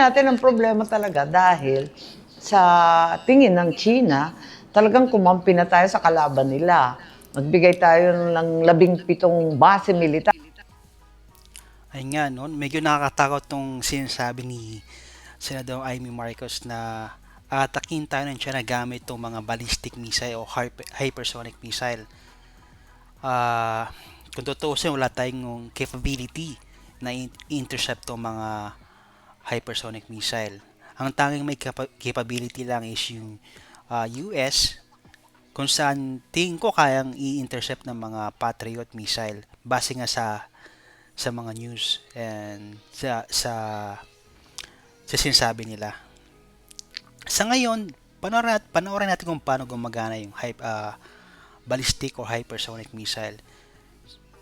natin ang problema talaga dahil sa tingin ng China, talagang kumampi na tayo sa kalaban nila. Magbigay tayo ng labing pitong base militar. Ay nga, no? medyo nakakatakot tong sinasabi ni Senador Amy Marcos na atakin tayo ng China gamit itong mga ballistic missile o hyper- hypersonic missile. Ah, kung tutuusin, wala tayong capability na in- intercept tong mga hypersonic missile. Ang tanging may capa- capability lang is yung ah, US kung saan tingin ko kayang i-intercept ng mga Patriot missile base nga sa sa mga news and sa sa sa sinasabi nila. Sa ngayon, panoorin natin, panoorin natin kung paano gumagana yung hype, ah, ballistic or hypersonic missile.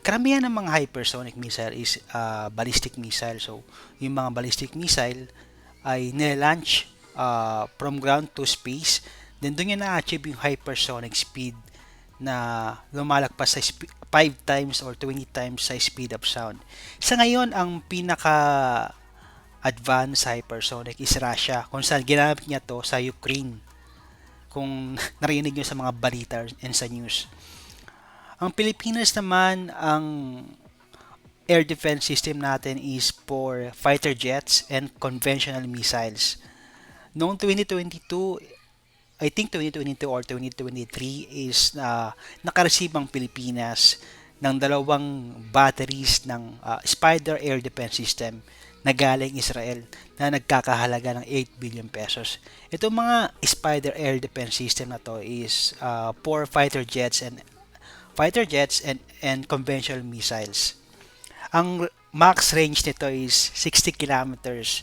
Karamihan ng mga hypersonic missile is ah, ballistic missile. So, yung mga ballistic missile ay nilaunch ah, from ground to space. Then, doon niya na-achieve yung hypersonic speed na lumalagpas sa 5 times or 20 times sa speed of sound. Sa ngayon, ang pinaka advanced hypersonic is Russia kung saan ginamit niya to sa Ukraine kung narinig nyo sa mga balita and sa news. Ang Pilipinas naman, ang air defense system natin is for fighter jets and conventional missiles. Noong 2022, I think 2022 or 2023 is na nakareceive ang Pilipinas ng dalawang batteries ng ah, Spider Air Defense System na galing Israel na nagkakahalaga ng 8 billion pesos. Itong mga Spider Air Defense System na to is ah, for fighter jets and fighter jets and and conventional missiles. Ang max range nito is 60 kilometers.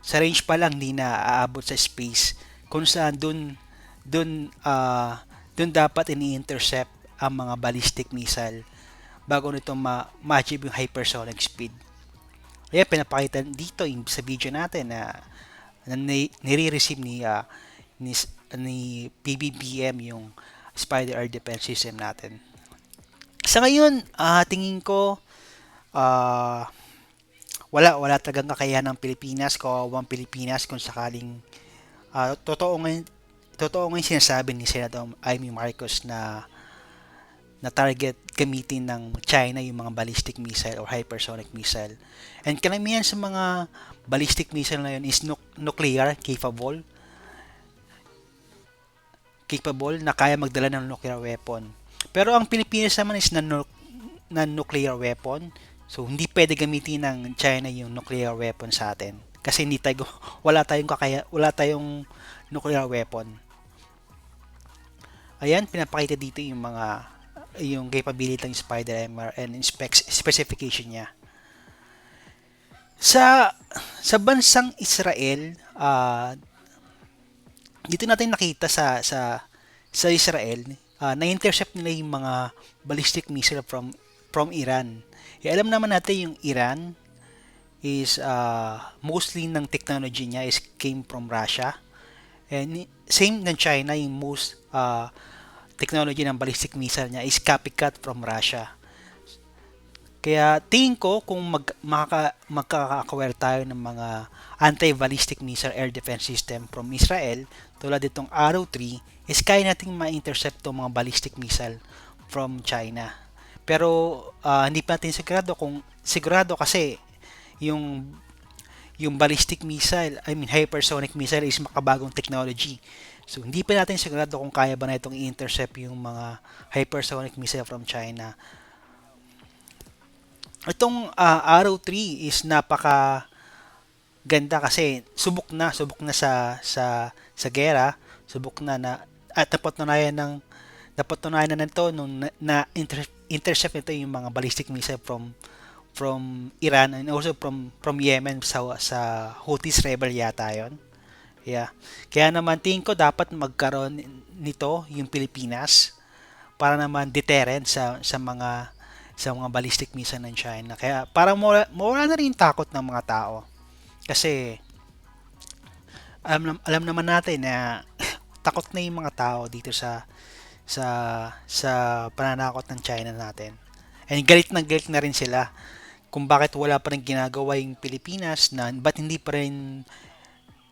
Sa range pa lang hindi na aabot sa space kung saan dun dun ah dun dapat ini-intercept ang mga ballistic missile bago nito ma- ma-achieve yung hypersonic speed. Kaya pinapakita dito yung sa video natin na, na ni- nire-receive ni, ah, ni, ni PBBM yung Spider Air Defense System natin. Sa ngayon, ah, tingin ko ah, wala wala talagang kakayahan ng Pilipinas, kawawang Pilipinas kung sakaling ah, totoo ngayon totoo ngayon sinasabi ni Senator Amy Marcos na na target gamitin ng China yung mga ballistic missile or hypersonic missile. And karamihan sa mga ballistic missile na yun is nu- nuclear capable capable na kaya magdala ng nuclear weapon. Pero ang Pilipinas naman is non nuclear weapon. So hindi pwede gamitin ng China yung nuclear weapon sa atin kasi hindi tayo wala tayong kakaya wala tayong nuclear weapon. Ayan, pinapakita dito yung mga yung capability ng Spider MR and specs, specification niya. Sa sa bansang Israel, ah dito natin nakita sa sa sa Israel, ah, na-intercept nila yung mga ballistic missile from from Iran. Eh, alam naman natin yung Iran is ah, mostly ng technology niya is came from Russia. And same ng China, yung most ah, technology ng ballistic missile niya is copycat from Russia. Kaya tingin ko kung mag, makaka, magkaka-acquire tayo ng mga anti-ballistic missile air defense system from Israel, tulad itong Arrow 3, is kaya nating ma-intercept mga ballistic missile from China. Pero ah, hindi pa natin sigurado kung sigurado kasi yung yung ballistic missile, I mean hypersonic missile is makabagong technology. So hindi pa natin sigurado kung kaya ba na itong i-intercept yung mga hypersonic missile from China. Itong ah, Arrow 3 is napaka ganda kasi subok na, subok na sa sa sa gera, subok na na at napatunayan ng napatunayan na nito nung na, na inter, intercept nito yung mga ballistic missile from from Iran and also from from Yemen sa sa Houthis rebel yata yon. Yeah. Kaya naman tingin ko dapat magkaroon nito yung Pilipinas para naman deterrent sa sa mga sa mga ballistic missile ng China. Kaya parang mawala, mawala na rin yung takot ng mga tao. Kasi alam, alam naman natin na takot na yung mga tao dito sa sa sa pananakot ng China natin. And galit na galit na rin sila. kung bakit wala pa rin ginagawa yung Pilipinas na ba't hindi pa rin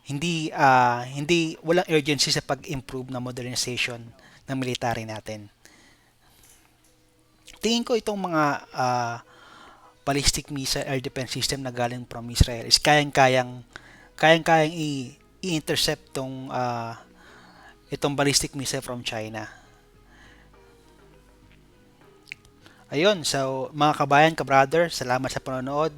hindi ah, hindi walang urgency sa pag-improve na modernization ng military natin. Tingin ko itong mga ah, ballistic missile air defense system na galing from Israel is kayang-kayang kayang-kayang i- i-intercept tong ah, itong ballistic missile from China. Ayun, so mga kabayan, ka-brother, salamat sa panonood.